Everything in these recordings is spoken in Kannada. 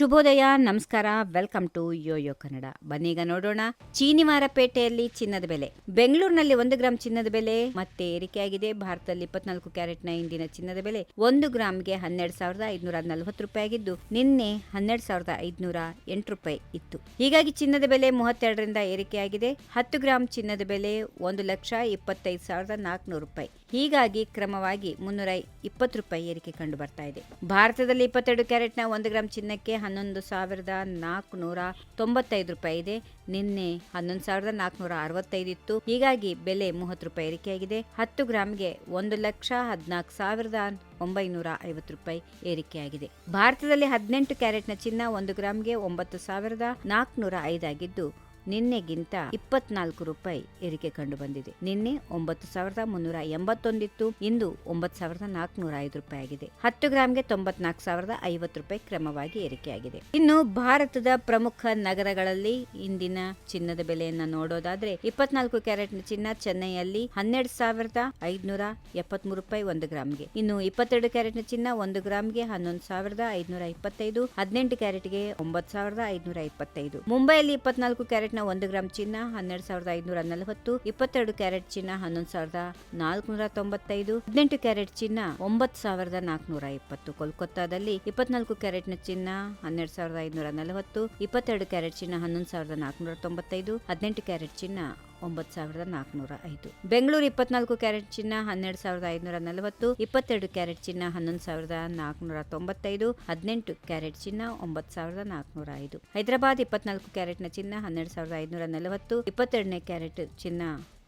ಶುಭೋದಯ, ನಮಸ್ಕಾರ, ವೆಲ್ಕಮ್ ಟು ಯೋಯೋ ಕನ್ನಡ. ಬನ್ನೀಗ ನೋಡೋಣ ಚೀನಿವಾರಪೇಟೆಯಲ್ಲಿ ಚಿನ್ನದ ಬೆಲೆ. ಬೆಂಗಳೂರಿನಲ್ಲಿ ಒಂದು ಗ್ರಾಂ ಚಿನ್ನದ ಬೆಲೆ, ಮತ್ತೆ ಏರಿಕೆಯಾಗಿದೆ. ಭಾರತದಲ್ಲಿ ಇಪ್ಪತ್ನಾಲ್ಕು ಕ್ಯಾರೆಟ್ನ ಇಂದಿನ ಚಿನ್ನದ ಬೆಲೆ ಒಂದು ಗ್ರಾಮ್ಗೆ ಹನ್ನೆರಡು ಸಾವಿರದ ಐದುನೂರ ನಲವತ್ತು ರೂಪಾಯಿ ಆಗಿದ್ದು, ನಿನ್ನೆ ಹನ್ನೆರಡು ಸಾವಿರದ ಐದುನೂರ ಎಂಟು ರೂಪಾಯಿ ಇತ್ತು. ಹೀಗಾಗಿ ಚಿನ್ನದ ಬೆಲೆ ಮೂವತ್ತೆರಡರಿಂದ ಏರಿಕೆಯಾಗಿದೆ. ಹತ್ತು ಗ್ರಾಂ ಚಿನ್ನದ ಬೆಲೆ ಒಂದು ಲಕ್ಷ ಇಪ್ಪತ್ತೈದು ಸಾವಿರದ ನಾಲ್ಕುನೂರು ರೂಪಾಯಿ. ಹೀಗಾಗಿ ಕ್ರಮವಾಗಿ ಮುನ್ನೂರ ಇಪ್ಪತ್ತು ರೂಪಾಯಿ ಏರಿಕೆ ಕಂಡು ಬರ್ತಾ ಇದೆ. ಭಾರತದಲ್ಲಿ ಇಪ್ಪತ್ತೆರಡು ಕ್ಯಾರೆಟ್ನ ಒಂದು ಗ್ರಾಂ ಚಿನ್ನಕ್ಕೆ ಹನ್ನೊಂದು ಸಾವಿರದ ನಾಲ್ಕುನೂರ ತೊಂಬತ್ತೈದು ರೂಪಾಯಿ ಇದೆ. ನಿನ್ನೆ ಹನ್ನೊಂದು ಸಾವಿರದ ನಾಲ್ಕುನೂರ ಅರವತ್ತೈದು ಇತ್ತು. ಹೀಗಾಗಿ ಬೆಲೆ ಮೂವತ್ತು ರೂಪಾಯಿ ಏರಿಕೆಯಾಗಿದೆ. ಹತ್ತು ಗ್ರಾಮ್ಗೆ ಒಂದು ಲಕ್ಷ ಹದಿನಾಲ್ಕು ಸಾವಿರದ ಒಂಬೈನೂರ ಐವತ್ತು ರೂಪಾಯಿ ಏರಿಕೆಯಾಗಿದೆ. ಭಾರತದಲ್ಲಿ ಹದಿನೆಂಟು ಕ್ಯಾರೆಟ್ನ ಚಿನ್ನ ಒಂದು ಗ್ರಾಮ್ಗೆ ಒಂಬತ್ತು ಸಾವಿರದ ನಾಲ್ಕುನೂರ ಐದಾಗಿದ್ದು ನಿನ್ನೆಗಿಂತ ಇಪ್ಪತ್ನಾಲ್ಕು ರೂಪಾಯಿ ಏರಿಕೆ ಕಂಡು ಬಂದಿದೆ. ನಿನ್ನೆ ಒಂಬತ್ತು ಸಾವಿರದ ಮುನ್ನೂರ ಎಂಬತ್ತೊಂದಿತ್ತು. ಇಂದು ಒಂಬತ್ತು ಸಾವಿರದ ನಾಲ್ಕುನೂರ ಐದು ರೂಪಾಯಿ ಆಗಿದೆ. ಹತ್ತು ಗ್ರಾಮ್ಗೆ ತೊಂಬತ್ನಾಲ್ಕು ಸಾವಿರದ ಐವತ್ತು ರೂಪಾಯಿ ಕ್ರಮವಾಗಿ ಏರಿಕೆಯಾಗಿದೆ. ಇನ್ನು ಭಾರತದ ಪ್ರಮುಖ ನಗರಗಳಲ್ಲಿ ಇಂದಿನ ಚಿನ್ನದ ಬೆಲೆಯನ್ನ ನೋಡೋದಾದ್ರೆ ಇಪ್ಪತ್ನಾಲ್ಕು ಕ್ಯಾರೆಟ್ ಚಿನ್ನ ಚೆನ್ನೈಯಲ್ಲಿ ಹನ್ನೆರಡು ಸಾವಿರದ ಐದುನೂರ ಎಪ್ಪತ್ಮೂರು ರೂಪಾಯಿ ಒಂದು ಗ್ರಾಮ್ಗೆ. ಇನ್ನು ಇಪ್ಪತ್ತೆರಡು ಕ್ಯಾರೆಟ್ನ ಚಿನ್ನ ಒಂದು ಗ್ರಾಮ್ಗೆ ಹನ್ನೊಂದು ಸಾವಿರದ ಐದುನೂರ ಇಪ್ಪತ್ತೈದು. ಹದಿನೆಂಟು ಕ್ಯಾರೆಟ್ಗೆ ಒಂಬತ್ತು ಸಾವಿರದ ಐದುನೂರ ಇಪ್ಪತ್ತೈದು. ಮುಂಬೈಯಲ್ಲಿ ಇಪ್ಪತ್ನಾಲ್ಕು ಕ್ಯಾರೆಟ್ನ ಒಂದು ಗ್ರಾಮ್ ಚಿನ್ನ, ಹನ್ನೆರಡು ಸಾವಿರದ ಐದುನೂರ ನಲವತ್ತು, ಇಪ್ಪತ್ತೆರಡು ಕ್ಯಾರೆಟ್ ಚಿನ್ನ, ಹನ್ನೊಂದು ಸಾವಿರದ ನಾಲ್ಕುನೂರ ತೊಂಬತ್ತೈದು, ಹದಿನೆಂಟು ಕ್ಯಾರೆಟ್ ಚಿನ್ನ, ಒಂಬತ್ತು ಸಾವಿರದ ನಾಲ್ಕುನೂರ ಇಪ್ಪತ್ತು. ಕೋಲ್ಕತ್ತಾದಲ್ಲಿ ಇಪ್ಪತ್ನಾಲ್ಕು ಕ್ಯಾರೆಟ್ನ ಚಿನ್ನ, ಹನ್ನೆರಡು ಸಾವಿರದ ಐದುನೂರ ನಲವತ್ತು, ಇಪ್ಪತ್ತೆರಡು ಕ್ಯಾರೆಟ್ ಚಿನ್ನ, ಹನ್ನೊಂದು ಸಾವಿರದ ನಾಲ್ಕುನೂರ ತೊಂಬತ್ತೈದು, ಹದಿನೆಂಟು ಕ್ಯಾರೆಟ್ ಚಿನ್ನ ಒಂಬತ್ತು ಸಾವಿರದ ನಾಲ್ಕುನೂರ ಐದು. ಬೆಂಗಳೂರು ಇಪ್ಪತ್ನಾಲ್ಕು ಕ್ಯಾರೆಟ್ ಚಿನ್ನ, ಹನ್ನೆರಡು ಸಾವಿರದ ಐದುನೂರ ನಲವತ್ತು. ಇಪ್ಪತ್ತೆರಡು ಕ್ಯಾರೆಟ್ ಚಿನ್ನ, ಹನ್ನೊಂದು ಸಾವಿರದ ನಾಲ್ಕುನೂರ ತೊಂಬತ್ತೈದು. ಹದಿನೆಂಟು ಕ್ಯಾರೆಟ್ ಚಿನ್ನ, ಒಂಬತ್ತು ಸಾವಿರದ ನಾಲ್ಕುನೂರ ಐದು. ಹೈದರಾಬಾದ್ ಇಪ್ಪತ್ನಾಲ್ಕು ಕ್ಯಾರೆಟ್ನ ಚಿನ್ನ, ಹನ್ನೆರಡು ಸಾವಿರದ ಐದುನೂರ ನಲವತ್ತು. ಇಪ್ಪತ್ತೆರಡನೇ ಕ್ಯಾರೆಟ್ ಚಿನ್ನ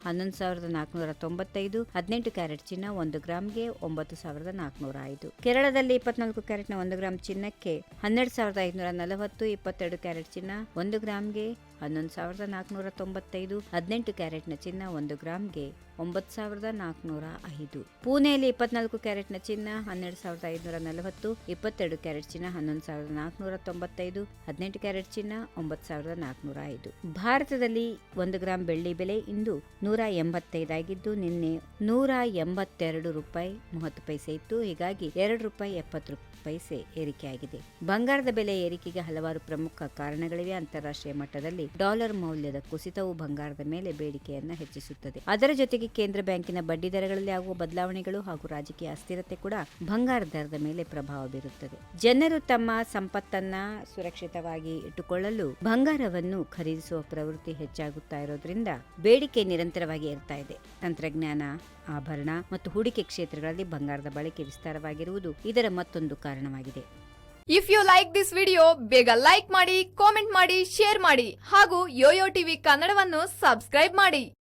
ಹನ್ನೊಂದು ಸಾವಿರದ ನಾಲ್ಕುನೂರ ತೊಂಬತ್ತೈದು, ಹದಿನೆಂಟು ಕ್ಯಾರೆಟ್ ಚಿನ್ನ, ಒಂದು ಗ್ರಾಮ್ಗೆ ಒಂಬತ್ತು ಸಾವಿರದ ನಾಲ್ಕುನೂರ ಐದು. ಕೇರಳದಲ್ಲಿ ಇಪ್ಪತ್ನಾಲ್ಕು ಕ್ಯಾರೆಟ್ನ ಒಂದು ಗ್ರಾಮ್ ಚಿನ್ನಕ್ಕೆ ಹನ್ನೆರಡು ಸಾವಿರದ ಐದುನೂರ ನಲವತ್ತು, ಇಪ್ಪತ್ತೆರಡು ಕ್ಯಾರೆಟ್ ಚಿನ್ನ, ಒಂದು ಗ್ರಾಮ್ಗೆ ಹನ್ನೊಂದು ಸಾವಿರದ ನಾಲ್ಕುನೂರ ತೊಂಬತ್ತೈದು, ಹದಿನೆಂಟು ಕ್ಯಾರೆಟ್ನ ಚಿನ್ನ, ಒಂದು ಗ್ರಾಮ್ಗೆ ಒಂಬತ್ತು ಸಾವಿರದ ನಾಲ್ಕುನೂರ ಐದು. ಪುಣೆಯಲ್ಲಿ ಇಪ್ಪತ್ನಾಲ್ಕು ಕ್ಯಾರೆಟ್ನ ಚಿನ್ನ, ಹನ್ನೆರಡು ಸಾವಿರದ ಐದುನೂರ ನಲವತ್ತು. ಇಪ್ಪತ್ತೆರಡು ಕ್ಯಾರೆಟ್ ಚಿನ್ನ, ಹನ್ನೊಂದು ಸಾವಿರದ ನಾಲ್ಕುನೂರ ತೊಂಬತ್ತೈದು ಹದಿನೆಂಟು ಕ್ಯಾರೆಟ್ ಚಿನ್ನ, ಒಂಬತ್ತು ಸಾವಿರದ ನಾಲ್ಕುನೂರ ಐದು ಭಾರತದಲ್ಲಿ ಒಂದು ಗ್ರಾಂ ಬೆಳ್ಳಿ ಬೆಲೆ ಇಂದು ನೂರ ಎಂಬತ್ತೈದಾಗಿದ್ದು, ನಿನ್ನೆ ನೂರ ಎಂಬತ್ತೆರಡು ರೂಪಾಯಿ ಮೂವತ್ತು ಪೈಸೆ ಇತ್ತು. ಹೀಗಾಗಿ ಎರಡು ರೂಪಾಯಿ ಎಪ್ಪತ್ತು ಪೈಸೆ ಏರಿಕೆಯಾಗಿದೆ. ಬಂಗಾರದ ಬೆಲೆ ಏರಿಕೆಗೆ ಹಲವಾರು ಪ್ರಮುಖ ಕಾರಣಗಳಿವೆ. ಅಂತಾರಾಷ್ಟ್ರೀಯ ಮಟ್ಟದಲ್ಲಿ ಡಾಲರ್ ಮೌಲ್ಯದ ಕುಸಿತವು ಬಂಗಾರದ ಮೇಲೆ ಬೇಡಿಕೆಯನ್ನು ಹೆಚ್ಚಿಸುತ್ತದೆ. ಅದರ ಜೊತೆಗೆ ಕೇಂದ್ರ ಬ್ಯಾಂಕಿನ ಬಡ್ಡಿ ದರಗಳಲ್ಲಿ ಆಗುವ ಬದಲಾವಣೆಗಳು ಹಾಗೂ ರಾಜಕೀಯ ಅಸ್ಥಿರತೆ ಕೂಡ ಬಂಗಾರ ದರದ ಮೇಲೆ ಪ್ರಭಾವ ಬೀರುತ್ತದೆ. ಜನರು ತಮ್ಮ ಸಂಪತ್ತನ್ನ ಸುರಕ್ಷಿತವಾಗಿ ಇಟ್ಟುಕೊಳ್ಳಲು ಬಂಗಾರವನ್ನು ಖರೀದಿಸುವ ಪ್ರವೃತ್ತಿ ಹೆಚ್ಚಾಗುತ್ತಾ ಇರೋದ್ರಿಂದ ಬೇಡಿಕೆ ನಿರಂತರವಾಗಿ ಇರ್ತಾ ಇದೆ. ತಂತ್ರಜ್ಞಾನ, ಆಭರಣ ಮತ್ತು ಹೂಡಿಕೆ ಕ್ಷೇತ್ರಗಳಲ್ಲಿ ಬಂಗಾರದ ಬಳಕೆ ವಿಸ್ತಾರವಾಗಿರುವುದು ಇದರ ಮತ್ತೊಂದು ಕಾರಣವಾಗಿದೆ. If you like this video ಬೇಗ ಲೈಕ್ ಮಾಡಿ ಕಾಮೆಂಟ್ ಮಾಡಿ ಶೇರ್ ಮಾಡಿ ಹಾಗೂ ಯೋಯೋ ಟಿವಿ ಕನ್ನಡವನ್ನು ಸಬ್ಸ್ಕ್ರೈಬ್ ಮಾಡಿ.